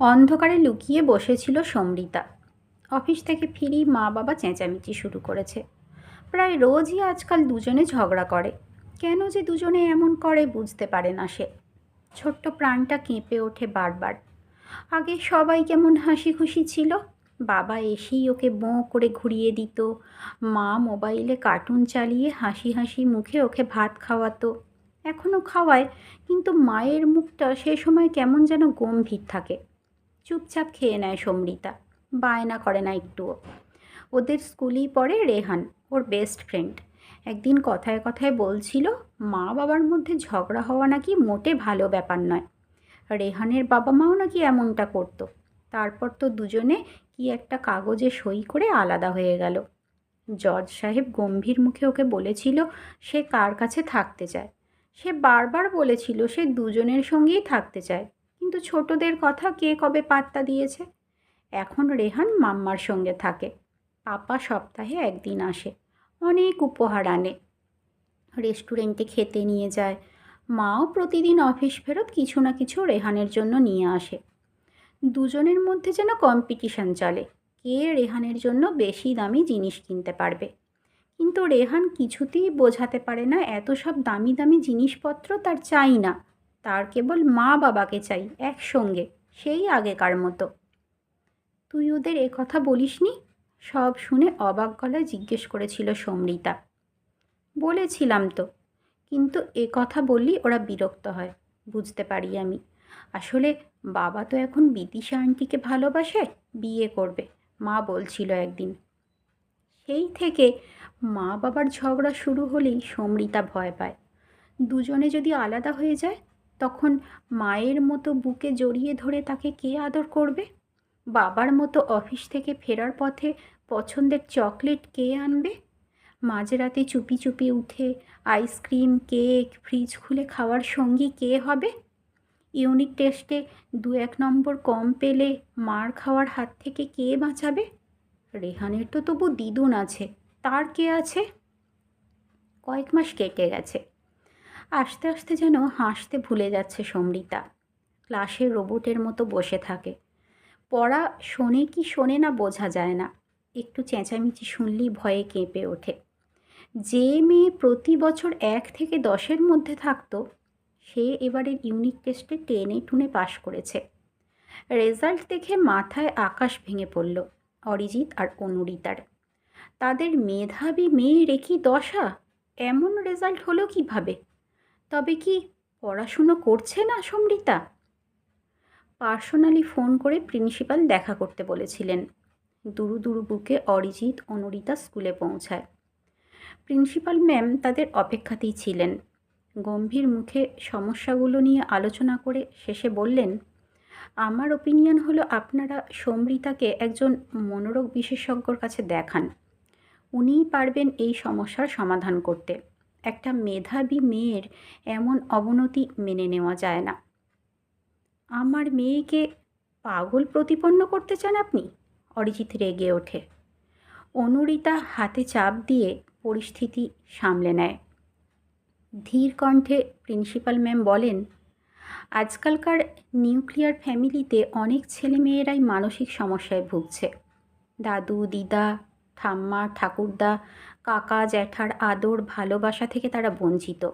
অন্ধকারে লুকিয়ে বসেছিল সমৃতা অফিস থেকে ফিরি মা বাবা চেঁচামেচি শুরু করেছে। প্রায় রোজই আজকাল দুজনে ঝগড়া করে। কেন যে দুজনে এমন করে বুঝতে পারে না সে। ছোট্ট প্রাণটা কেঁপে ওঠে বারবার। আগে সবাই কেমন হাসি খুশি ছিল। বাবা এসেই ওকে বোঁ করে ঘুরিয়ে দিত। মা মোবাইলে কার্টুন চালিয়ে হাসি হাসি মুখে ওকে ভাত খাওয়াতো। এখনও খাওয়ায়, কিন্তু মায়ের মুখটা সে সময় কেমন যেন গম্ভীর থাকে। চুপচাপ খেয়ে নেয় সমৃতা বায়না করে না একটুও। ওদের স্কুলেই পড়ে রেহান, ওর বেস্ট ফ্রেন্ড একদিন কথায় কথায় বলছিল, মা বাবার মধ্যে ঝগড়া হওয়া নাকি মোটে ভালো ব্যাপার নয়। রেহানের বাবা মাও নাকি এমনটা করতো। তারপর তো দুজনে কি একটা কাগজে সই করে আলাদা হয়ে গেল। জজ সাহেব গম্ভীর মুখে ওকে বলেছিল, সে কার কাছে থাকতে চায়? সে বারবার বলেছিল, সে দুজনের সঙ্গেই থাকতে চায়। কিন্তু ছোটদের কথা কে কবে পাত্তা দিয়েছে? এখন রেহান মাম্মার সঙ্গে থাকে। পাপা সপ্তাহে একদিন আসে। অনেক উপহার আনে। রেস্টুরেন্টে খেতে নিয়ে যায়। মাও প্রতিদিন অফিস ফেরত কিছু না কিছু রেহানের জন্য নিয়ে আসে। দুজনের মধ্যে যেন কম্পিটিশন চলে। কে রেহানের জন্য বেশি দামি জিনিস কিনতে পারবে? কিন্তু রেহান কিছুতেই বোঝাতে পারে না এত সব দামি দামি জিনিসপত্র তার চাই না। তার কেবল মা বাবাকে চাই, একসঙ্গে, সেই আগেকার মতো। তুই ওদের কথা বলিসনি? সব শুনে অবাক গলায় জিজ্ঞেস করেছিল সমৃতা বলেছিলাম তো, কিন্তু এ কথা বললি ওরা বিরক্ত হয়, বুঝতে পারি আমি। আসলে বাবা তো এখন বিদিশা আন্টিকে ভালোবাসে, বিয়ে করবে, মা বলছিল একদিন। সেই থেকে মা বাবার ঝগড়া শুরু হলেই সমৃতা ভয় পায়। দুজনে যদি আলাদা হয়ে যায় তখন মায়ের মতো বুকে জড়িয়ে ধরে তাকে কে আদর করবে? বাবার মতো অফিস থেকে ফেরার পথে পছন্দের চকলেট কে আনবে? মাঝরাতে চুপি চুপি উঠে আইসক্রিম, কেক, ফ্রিজ খুলে খাওয়ার সঙ্গী কে হবে? ইউনিট টেস্টে দু এক নম্বর কম পেলে মার খাওয়ার হাত থেকে কে বাঁচাবে? রেহানের তো তবু দিদুন আছে। তার কে আছে? কয়েক মাস কেটে গেছে। আস্তে আস্তে যেন হাসতে ভুলে যাচ্ছে সমৃতা ক্লাসে রোবটের মতো বসে থাকে। পড়া শোনে কি শোনে না বোঝা যায় না। একটু চেঁচামেচি শুনলেই ভয়ে কেঁপে ওঠে। যে মেয়ে প্রতি বছর এক থেকে দশের মধ্যে থাকতো, সে এবারের ইউনিট টেস্টে টেনে টুনে পাশ করেছে। রেজাল্ট দেখে মাথায় আকাশ ভেঙে পড়ল, অরিজিৎ আর অনুরিতার। তাদের মেধাবী মেয়ে রেখি দশা? এমন রেজাল্ট হলো কীভাবে? তবে কি পড়াশুনো করছে না সমৃতা পার্সোনালি ফোন করে প্রিন্সিপাল দেখা করতে বলেছিলেন। দুরু দুরু বুকে অরিজিৎ অনুরিতা স্কুলে পৌঁছায়। প্রিন্সিপাল ম্যাম তাদের অপেক্ষাতেই ছিলেন। গম্ভীর মুখে সমস্যাগুলো নিয়ে আলোচনা করে শেষে বললেন, আমার ওপিনিয়ন হলো আপনারা সমৃতাকে একজন মনোরোগ বিশেষজ্ঞর কাছে দেখান। উনিই পারবেন এই সমস্যার সমাধান করতে। একটা মেধাবী মেয়ের এমন অবনতি মেনে নেওয়া যায় না। আমার মেয়েকে পাগল প্রতিপন্ন করতে চান আপনি? অরিজিৎ রেগে ওঠে। অনুরিতা হাতে চাপ দিয়ে পরিস্থিতি সামলে নেয়। ধীর কণ্ঠে প্রিন্সিপাল ম্যাম বলেন, আজকালকার নিউক্লিয়ার ফ্যামিলিতে অনেক ছেলেমেয়েরাই মানসিক সমস্যায় ভুগছে। দাদু, দিদা, ঠাম্মা, ঠাকুরদা কাকা জ্যাঠার আদর ভালোবাসা থেকে তারা বঞ্চিত।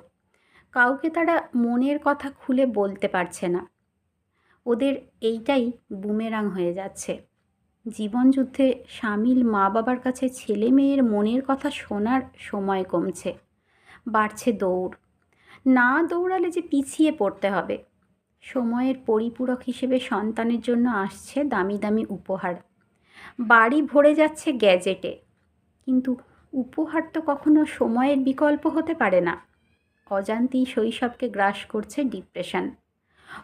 কাউকে তারা মনের কথা খুলে বলতে পারছে না। ওদের এইটাই বুমেরাং হয়ে যাচ্ছে। জীবনযুদ্ধে সামিল মা বাবার কাছে ছেলে মেয়ের মনের কথা শোনার সময় কমছে। বাড়ছে দৌড়। না দৌড়ালে যে পিছিয়ে পড়তে হবে। সময়ের পরিপূরক হিসেবে সন্তানের জন্য আসছে দামি দামি উপহার। বাড়ি ভরে যাচ্ছে গ্যাজেটে। কিন্তু উপহার তো কখনো সময়ের বিকল্প হতে পারে না। অজান্তেই শৈশবকে গ্রাস করছে ডিপ্রেশন।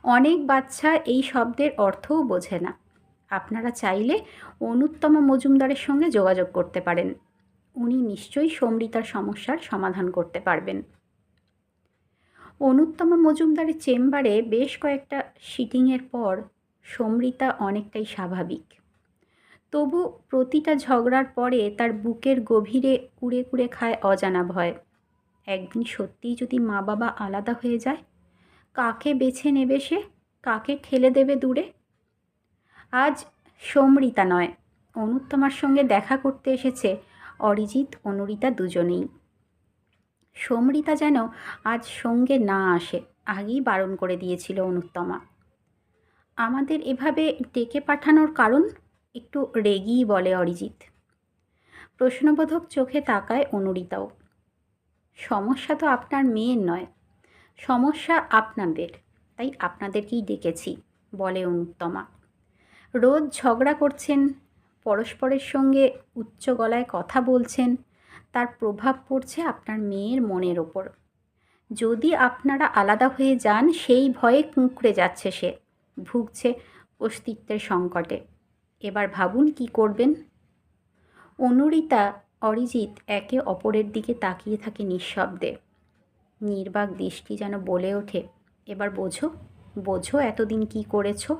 অনেক বাচ্চা এই শব্দের অর্থও বোঝে না। আপনারা চাইলে অনুত্তমা মজুমদারের সঙ্গে যোগাযোগ করতে পারেন। উনি নিশ্চয়ই সমৃতার সমস্যার সমাধান করতে পারবেন। অনুত্তমা মজুমদারের চেম্বারে বেশ কয়েকটা সিটিংয়ের পর সমৃতা অনেকটাই স্বাভাবিক। তবু প্রতিটা ঝগড়ার পরে তার বুকের গভীরে কুড়ে কুড়ে খায় অজানা ভয়। একদিন সত্যিই যদি মা বাবা আলাদা হয়ে যায়, কাকে বেছে নেবে সে? কাকে ঠেলে দেবে দূরে? আজ সমৃতা নয় অনুত্তমার সঙ্গে দেখা করতে এসেছে, অরিজিৎ, অনুরিতা দুজনেই। সমৃতা যেন আজ সঙ্গে না আসে, আগেই বারণ করে দিয়েছিল অনুত্তমা আমাদের এভাবে ডেকে পাঠানোর কারণ? একটু রেগেই বলে অরিজিৎ। প্রশ্নবোধক চোখে তাকায় অনুরিতাও। সমস্যা তো আপনার মেয়ের নয়, সমস্যা আপনাদের, তাই আপনাদেরকেই ডেকেছি, বলে অনুত্তমা রোজ ঝগড়া করছেন, পরস্পরের সঙ্গে উচ্চ গলায় কথা বলছেন, তার প্রভাব পড়ছে আপনার মেয়ের মনের ওপর। যদি আপনারা আলাদা হয়ে যান, সেই ভয়ে কুঁকড়ে যাচ্ছে সে, ভুগছে অস্তিত্বের সংকটে। এবার ভাবুন কি করবেন? অনুরিতা, অরিজিৎ একে অপরের দিকে তাকিয়ে থাকে নিঃশব্দে। নির্বাক দৃষ্টি যেন বলে ওঠে, এবার বোঝো বোঝো এতদিন কি করেছ?